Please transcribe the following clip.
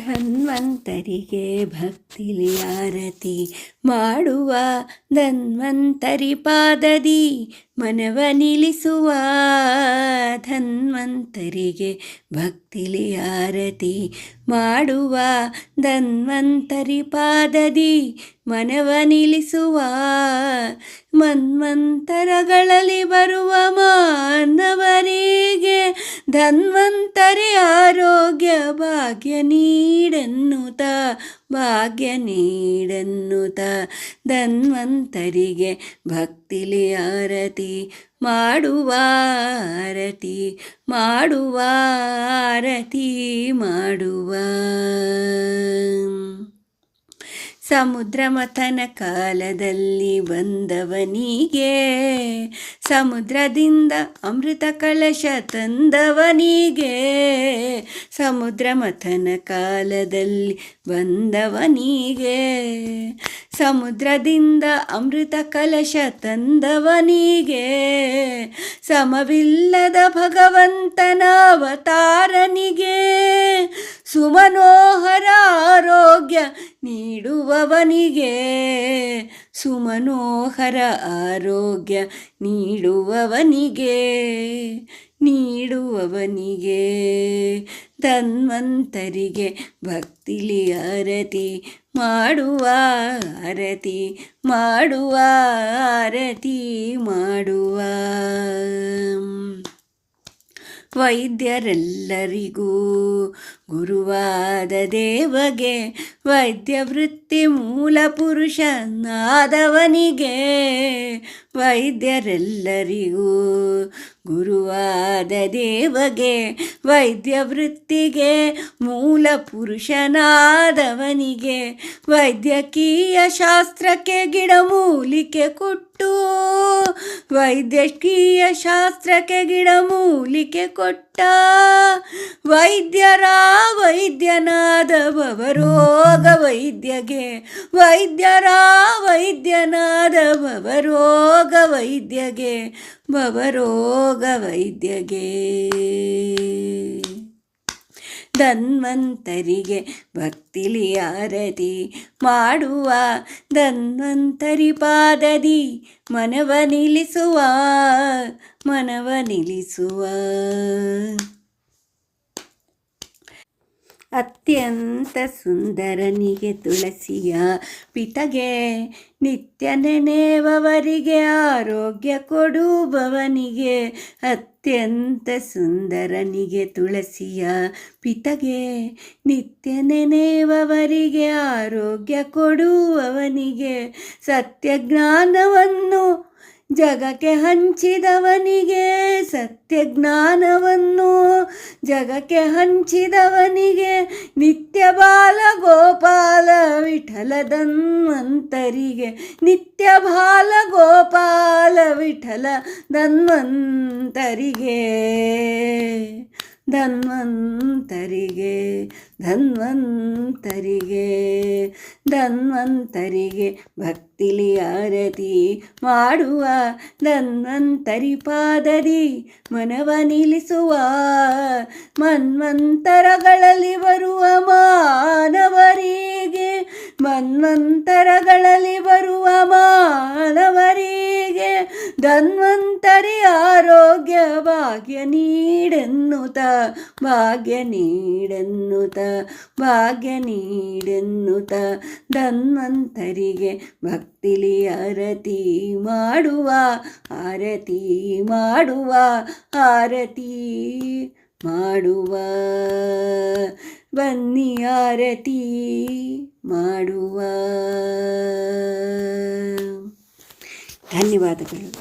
ಧನ್ವಂತರಿಗೆ ಭಕ್ತಿಲಿ ಆರತಿ ಮಾಡುವ ಧನ್ವಂತರಿ ಪಾದದಿ ಮನವ ನಿಲ್ಲಿಸುವ ಧನ್ವಂತರಿಗೆ ಭಕ್ತಿಲಿ ಆರತಿ ಮಾಡುವ ಧನ್ವಂತರಿ ಪಾದದಿ ಮನವ ನಿಲ್ಲಿಸುವ ಮನ್ವಂತರಗಳಲ್ಲಿ ಬರುವ ಧನ್ವಂತರಿ ಆರೋಗ್ಯ ಭಾಗ್ಯ ನೀಡನ್ನುತ ಭಾಗ್ಯ ನೀಡನ್ನುತ. ಧನ್ವಂತರಿಗೆ ಭಕ್ತಿಲಿ ಆರತಿ ಮಾಡುವ ಆರತಿ ಮಾಡುವ ಆರತಿ ಮಾಡುವ. ಸಮುದ್ರ ಮಥನ ಕಾಲದಲ್ಲಿ ಬಂದವನಿಗೆ, ಸಮುದ್ರದಿಂದ ಅಮೃತ ಕಳಶ ತಂದವನಿಗೆ, ಸಮುದ್ರ ಮಥನ ಕಾಲದಲ್ಲಿ ಬಂದವನಿಗೆ, ಸಮುದ್ರದಿಂದ ಅಮೃತ ಕಲಶ ತಂದವನಿಗೆ, ಸಮವಿಲ್ಲದ ಭಗವಂತನ ಅವತಾರನಿಗೆ ಸುಮನೋಹರ ಆರೋಗ್ಯ ನೀಡುವವನಿಗೆ ಸುಮನೋಹರ ಆರೋಗ್ಯ ನೀಡುವವನಿಗೆ ನೀಡುವವನಿಗೆ ಧನ್ವಂತರಿಗೆ ಭಕ್ತಿಲಿ ಆರತಿ ಮಾಡುವ ಆರತಿ ಮಾಡುವ ಆರತಿ ಮಾಡುವ. ವೈದ್ಯರೆಲ್ಲರಿಗೂ ಗುರುವಾದ ದೇವಗೆ ವೈದ್ಯ ವೃತ್ತಿ ಮೂಲ ಪುರುಷನಾದವನಿಗೆ ವೈದ್ಯರೆಲ್ಲರಿಗೂ ಗುರುವಾದ ದೇವಗೆ ವೈದ್ಯ ವೃತ್ತಿಗೆ ಮೂಲ ಪುರುಷನಾದವನಿಗೆ, ವೈದ್ಯಕೀಯ ಶಾಸ್ತ್ರಕ್ಕೆ ಗಿಡಮೂಲಿಕೆ ಕೊಟ್ಟು, ವೈದ್ಯಕೀಯ ಶಾಸ್ತ್ರಕ್ಕೆ ಗಿಡಮೂಲಿಕೆ ಕೊಟ್ಟ, ವೈದ್ಯರ ವೈದ್ಯನಾದವ ರೋಗ ವೈದ್ಯಗೆ, ವೈದ್ಯರ ಭವರೋಗ ವೈದ್ಯಗೆ ಭವರೋಗ ವೈದ್ಯಗೆ ಧನ್ವಂತರಿಗೆ ಭಕ್ತಿಲಿ ಆರತಿ ಮಾಡುವ ಧನ್ವಂತರಿ ಪಾದದಿ ಮನವ ನಿಲ್ಲಿಸುವ ಮನವ ನಿಲ್ಲಿಸುವ. ಅತ್ಯಂತ ಸುಂದರನಿಗೆ ತುಳಸಿಯ ಪಿತಗೆ. ನಿತ್ಯ ನೆನೆವವರಿಗೆ ಆರೋಗ್ಯ ಕೊಡುವವನಿಗೆ ಅತ್ಯಂತ ಸುಂದರನಿಗೆ ತುಳಸಿಯ ಪಿತಗೆ. ನಿತ್ಯ ನೆನೆಯುವವರಿಗೆ ಆರೋಗ್ಯ ಕೊಡುವವನಿಗೆ ಸತ್ಯ ಜ್ಞಾನವನ್ನು ಜಗಕ್ಕೆ ಹಂಚಿದವನಿಗೆ ಸತ್ಯ ಜ್ಞಾನವನ್ನು ಜಗಕ್ಕೆ ಹಂಚಿದವನಿಗೆ ನಿತ್ಯ ಬಾಲ ಗೋಪಾಲ ವಿಠಲ ಧನ್ವಂತರಿಗೆ, ನಿತ್ಯ ಬಾಲ ಗೋಪಾಲ ವಿಠಲ ಧನ್ವಂತರಿಗೆ. ಧನ್ವಂತರಿಗೆ ಧನ್ವಂತರಿಗೆ ಧನ್ವಂತರಿಗೆ ಭಕ್ತಿಲಿ ಆರತಿ ಮಾಡುವ, ಧನ್ವಂತರಿ ಪಾದದಿ ಮನವ ನಿಲ್ಲಿಸುವ, ಮನ್ವಂತರಗಳಲ್ಲಿ ಬರುವ ಮಾನವರಿಗೆ, ಮನ್ವಂತರಗಳಲ್ಲಿ ಬರುವ ಮಾನವರಿಗೆ. ಧನ್ವಂತರಿ ಆರೋಗ್ಯ ಭಾಗ್ಯ ನೀಡೆನ್ನುತ ಭಾಗ್ಯ ನೀಡೆನ್ನುತ ಭಾಗ್ಯ ನೀಡೆನ್ನುತ. ಧನ್ವಂತರಿಗೆ ಭಕ್ತಿಲಿ ಆರತಿ ಮಾಡುವ ಆರತಿ ಮಾಡುವ ಆರತಿ ಮಾಡುವ. ಬನ್ನಿ ಆರತಿ ಮಾಡುವ. ಧನ್ಯವಾದಗಳು.